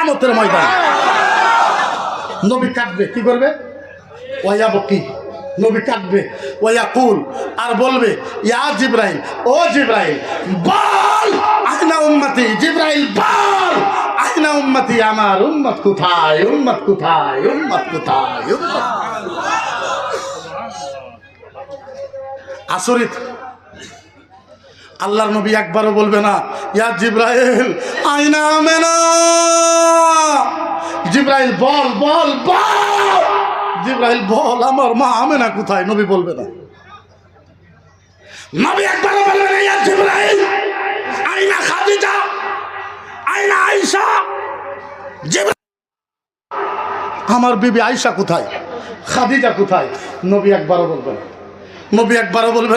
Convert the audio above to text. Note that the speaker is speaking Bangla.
কেয়ামতের ময়দান। নবী কাটবে কি করবে? ওয়া বকি নবী কাটবে ওয়া কুল আর বলবে, ইয়া জিব্রাইল, ও জিব্রাইল, বল আইনা উম্মতি, জিব্রাইল, বল আইনা উম্মতি, আমার উম্মত কোথায়? উম্মত কোথায়? উম্মত কোথায়? উম্মত আসরিত, আল্লাহর নবী একবারও বলবে না, ইয়া জিব্রাইল আইনা মেনা জিব্রাইল, বল বল বল! জিব্রাইল, বল, আমার মা আমেনা কোথায়? নবী বলবে না। নবী একবারও বলবে না ইয়া জিব্রাইল, আইনা খাদিজা, আইনা আয়েশা আমার বিবি আয়েশা কোথায়? খাদিজা কোথায়? নবী একবারও বলবে না। নবী একবারও বলবে না।